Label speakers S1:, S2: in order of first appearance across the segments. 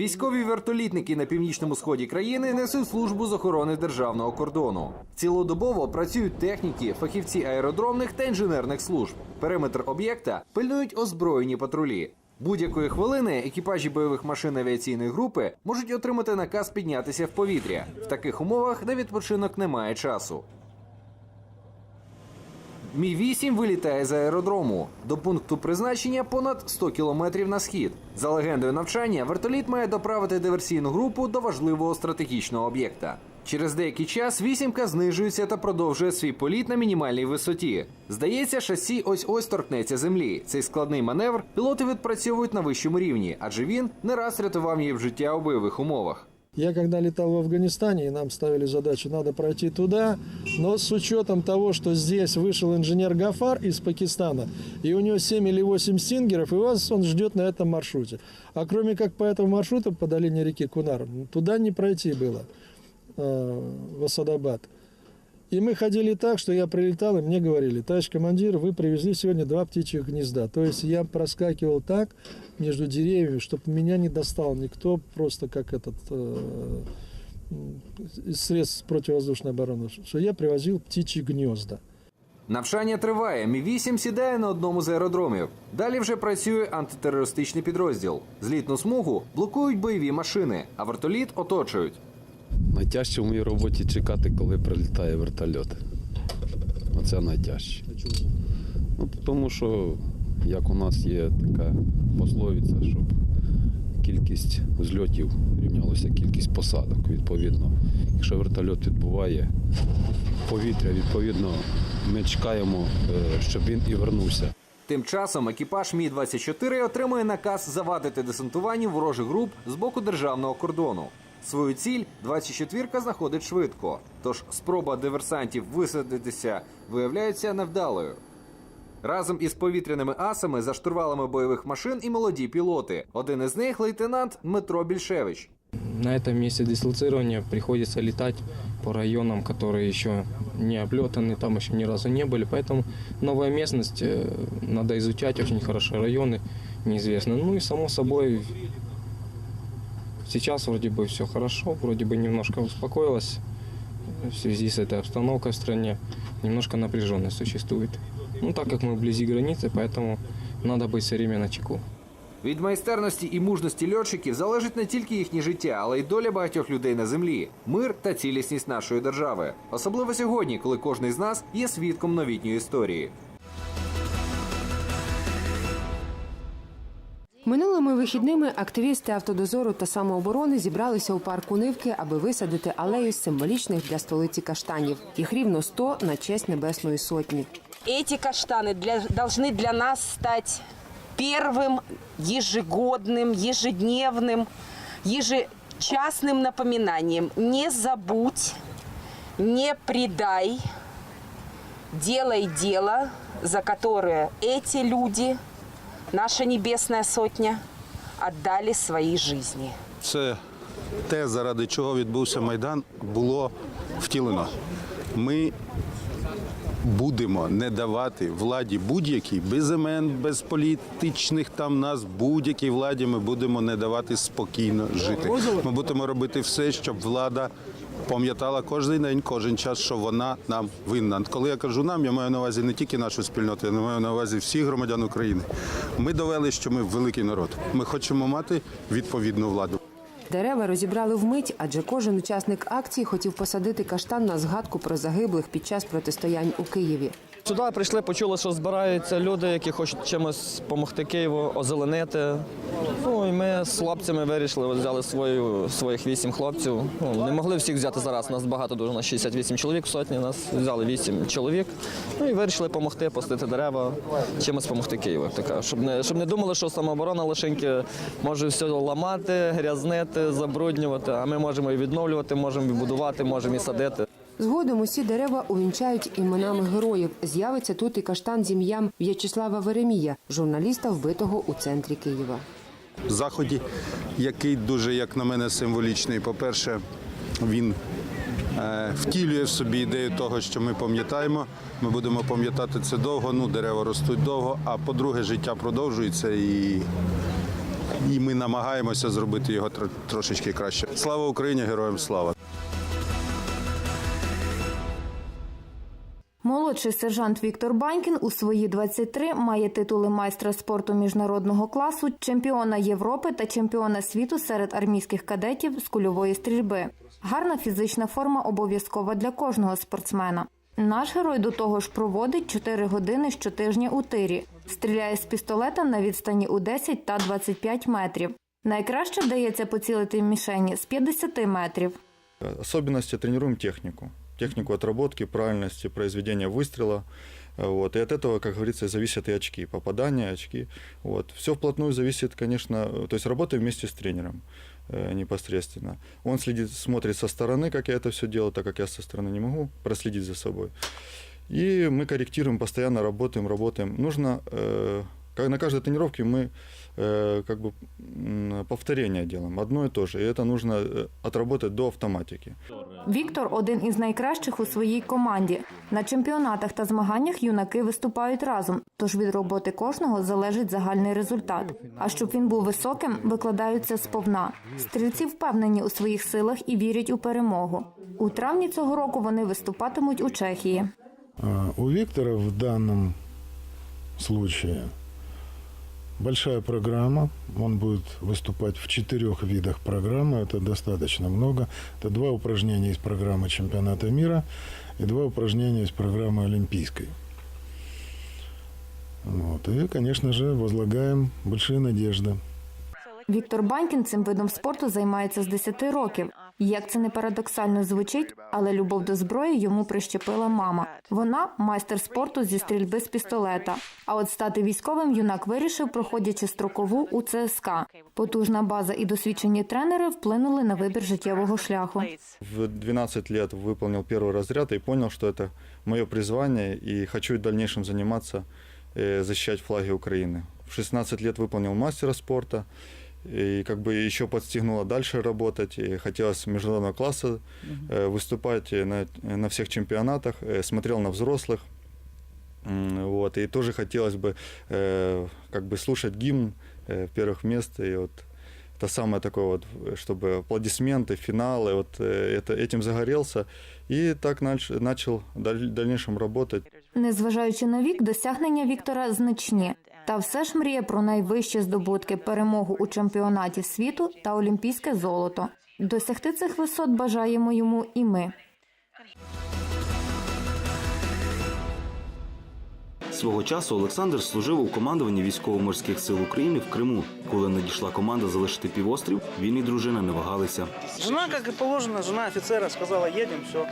S1: Військові вертолітники на північному сході країни несуть службу з охорони державного кордону. Цілодобово працюють техніки, фахівці аеродромних та інженерних служб. Периметр об'єкта пильнують озброєні патрулі. Будь-якої хвилини екіпажі бойових машин авіаційної групи можуть отримати наказ піднятися в повітря. В таких умовах на відпочинок немає часу. Мі 8 вилітає з аеродрому. До пункту призначення понад 100 кілометрів на схід. За легендою навчання, вертоліт має доправити диверсійну групу до важливого стратегічного об'єкта. Через деякий час вісімка знижується та продовжує свій політ на мінімальній висоті. Здається, шасі ось ось торкнеться землі. Цей складний маневр пілоти відпрацьовують на вищому рівні, адже він не раз рятував її в життя у бойових умовах.
S2: Я когда летал в Афганистане, и нам ставили задачу, надо пройти туда, но с учетом того, что здесь вышел инженер Гафар из Пакистана, и у него 7 или 8 стингеров, и вас он ждет на этом маршруте. А кроме как по этому маршруту по долине реки Кунар, туда не пройти было, э, в Асадабад. И мы ходили так, что я прилетал, и мне говорили, товарищ командир, вы привезли сегодня два птичьих гнезда. То есть я проскакивал так между деревьями, чтобы меня не достал никто, просто как этот э, м, из средств противовоздушной обороны, что я привозил птичьи гнезда.
S1: Навчання триває. Мі 8 сідає на одному з аеродромів. Далі вже працює антитерористичний підрозділ. Злітну смугу блокують бойові машини, а вертоліт оточують.
S3: Найтяжче в моїй роботі чекати, коли прилітає вертольот. Оце найтяжче. Ну, тому що, як у нас є така пословиця, щоб кількість зльотів рівнялася кількість посадок. Відповідно, якщо вертольот відбуває повітря, відповідно, ми чекаємо, е, щоб він і вернувся.
S1: Тим часом екіпаж Мі 24 отримує наказ завадити десантуванню ворожих груп з боку державного кордону. Свою ціль 24-ка знаходить швидко. Тож спроба диверсантів висадитися виявляється невдалою. Разом із повітряними асами за штурвалами бойових машин і молоді пілоти. Один із них лейтенант Дмитро Більшевич.
S4: На этом месте дислоцирования приходится летать по районам, которые еще не облетаны, там еще ни разу не были. Поэтому новая местность, э, надо изучать очень хорошо районы, неизвестно. Ну и само собой, сейчас вроде бы все хорошо, вроде бы немножко успокоилось в связи с этой обстановкой в стране. Немножко напряженность существует. Ну так как мы вблизи границы, поэтому надо быть все время на чеку.
S1: Від майстерності і мужності льотчиків залежить не тільки їхнє життя, але й доля багатьох людей на землі, мир та цілісність нашої держави. Особливо сьогодні, коли кожен з нас є свідком новітньої історії.
S5: Минулими вихідними активісти автодозору та самооборони зібралися у парку Нивки, аби висадити алею з символічних для столиці каштанів. Їх рівно 100 на честь Небесної Сотні.
S6: Эти каштаны для, должны для нас стать первым ежегодным, ежедневным, ежечасным напоминанием. Не забудь, не предай, делай дело, за которое эти люди, наша небесная сотня, віддали свої житті.
S7: Це те, заради чого відбувся Майдан, було втілено. Ми будемо не давати владі будь-якій, без імен, без політичних там нас, будь-якій владі ми будемо не давати спокійно жити. Ми будемо робити все, щоб влада пам'ятала кожен день, кожен час, що вона нам винна. Коли я кажу нам, я маю на увазі не тільки нашу спільноту, я маю на увазі всіх громадян України. Ми довели, що ми великий народ. Ми хочемо мати відповідну владу.
S5: Дерева розібрали вмить, адже кожен учасник акції хотів посадити каштан на згадку про загиблих під час протистоянь у Києві.
S8: Сюди прийшли, почули, що збираються люди, які хочуть чимось допомогти Києву, озеленити. Ну і ми з хлопцями вирішили, взяли свою, своїх вісім хлопців. Ну, не могли всіх взяти зараз. Нас багато дуже, нас 68 чоловік в сотні. Нас взяли вісім чоловік. Ну і вирішили допомогти, посадити дерева, чимось допомогти Києву. кажуть. Щоб не, щоб не думали, що самооборона лишеньки може все ламати, грязнити, забруднювати. А ми можемо і відновлювати, можемо і будувати, можемо і садити.
S5: Згодом усі дерева увінчають іменами героїв. З'явиться тут і каштан з ім'ям В'ячеслава Веремія, журналіста, вбитого у центрі Києва.
S7: заході, який дуже, як на мене, символічний. По-перше, він е, втілює в собі ідею того, що ми пам'ятаємо. Ми будемо пам'ятати це довго, ну дерева ростуть довго. А по-друге, життя продовжується і і ми намагаємося зробити його трошечки краще. Слава Україні, героям слава!
S9: Молодший сержант Віктор Банькін у свої 23 має титули майстра спорту міжнародного класу, чемпіона Європи та чемпіона світу серед армійських кадетів з кульової стрільби. Гарна фізична форма обов'язкова для кожного спортсмена. Наш герой до того ж проводить 4 години щотижня у тирі, стріляє з пістолета на відстані у 10 та 25 метрів. Найкраще вдається поцілити в мішені з 50 метрів.
S10: Особенности тренируем технику Технику отработки, правильности произведения выстрела. Э, Вот. И от этого, как говорится, зависят и очки, попадания, очки. Вот. Все вплотную зависит, конечно, э, то есть работаем вместе с тренером э, непосредственно. Он следит, смотрит со стороны, как я это все делаю, так как я со стороны не могу проследить за собой. И мы корректируем, постоянно работаем, работаем. Нужно, э, как на каждой тренировке мы э, как бы м, повторение делаем, одно и то же. И это нужно э, отработать до автоматики.
S9: Віктор один із найкращих у своїй команді. На чемпіонатах та змаганнях юнаки виступають разом, тож від роботи кожного залежить загальний результат. А щоб він був високим, викладаються сповна. Стрільці впевнені у своїх силах і вірять у перемогу. У травні цього року вони виступатимуть у Чехії.
S11: А, У Виктора в данном случае большая программа. Он будет выступать в четырех видах программы. Это достаточно много. Это два упражнения из программы чемпионата мира и два упражнения из программы олимпийской. Вот. И, конечно же, возлагаем большие надежды.
S9: Віктор Банькін цим видом спорту займається з 10 років. Як це не парадоксально звучить, але любов до зброї йому прищепила мама. Вона майстер спорту зі стрільби з пістолета. А от стати військовим юнак вирішив, проходячи строкову у ЦСК. Потужна база і досвідчені тренери вплинули на вибір життєвого шляху.
S10: В 12 лет выполнил первый разряд и понял, что это мое призвание и хочу в дальнейшем заниматься, э, защищать флаги Украины. В 16 лет выполнил мастера спорта и как бы еще подстегнуло дальше работать. И хотелось международного класса э, выступать э, на, на всех чемпионатах, э, смотрел на взрослых. М, Вот, и тоже хотелось бы э, как бы слушать гимн э, первых мест. И вот это самое такое вот, чтобы аплодисменты, финалы, вот э, это, этим загорелся. И так нач- начал в даль- дальнейшем работать.
S9: Незважаючи на вік, досягнення Віктора значні. Та все ж мріє про найвищі здобутки перемогу у чемпіонаті світу та олімпійське золото. Досягти цих висот бажаємо йому і ми.
S12: Свого часу Олександр служив у командуванні військово-морських сил України в Криму. Коли надійшла команда залишити півострів, він і дружина не вагалися.
S13: Жена, как и положено, жена офицера сказала, едем, все.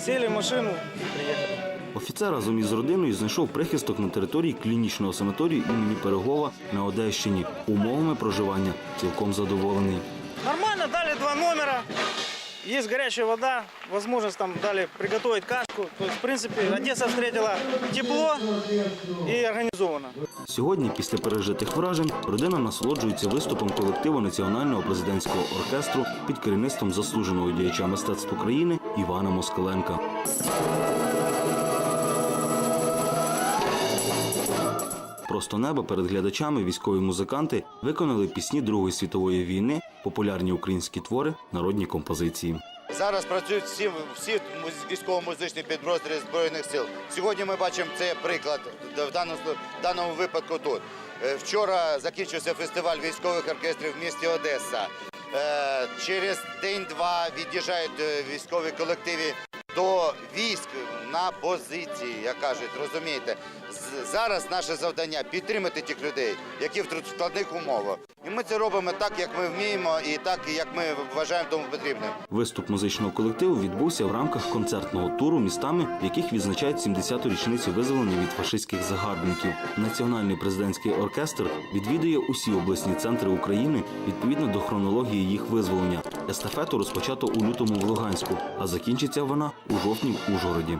S13: Сели в машину и приехали.
S12: Офіцер разом із родиною знайшов прихисток на території клінічного санаторію імені Пирогова на Одещині. Умовами проживання цілком задоволений.
S13: Нормально, дали два номера. Есть горячая вода, возможность там дали приготовить кашку. То есть, в принципе, Одесса встретила тепло и организованно.
S12: Сьогодні, після пережитих вражень, родина насолоджується виступом колективу національного президентського оркестру під керівництвом заслуженого діяча мистецтв України Івана Москаленка. Просто небо перед глядачами військові музиканти виконали пісні Другої світової війни, популярні українські твори, народні композиції.
S14: Зараз працюють всі, всі муз- військово-музичні підрозділи Збройних сил. Сьогодні ми бачимо цей приклад в даному, в даному випадку тут. Е, Вчора закінчився фестиваль військових оркестрів в місті Одеса. Е, Через день-два від'їжджають е, військові колективи до військ на позиції, як кажуть, розумієте. Зараз наше завдання підтримати тих людей, які в складних умовах. І ми це робимо так, як ми вміємо, і так, як ми вважаємо тому потрібним.
S12: Виступ музичного колективу відбувся в рамках концертного туру містами, в яких відзначають 70-ту річницю визволення від фашистських загарбників. Національний президентський оркестр відвідує усі обласні центри України відповідно до хронології їх визволення. Естафету розпочато у лютому в Луганську, а закінчиться вона у жовтні в Ужгороді.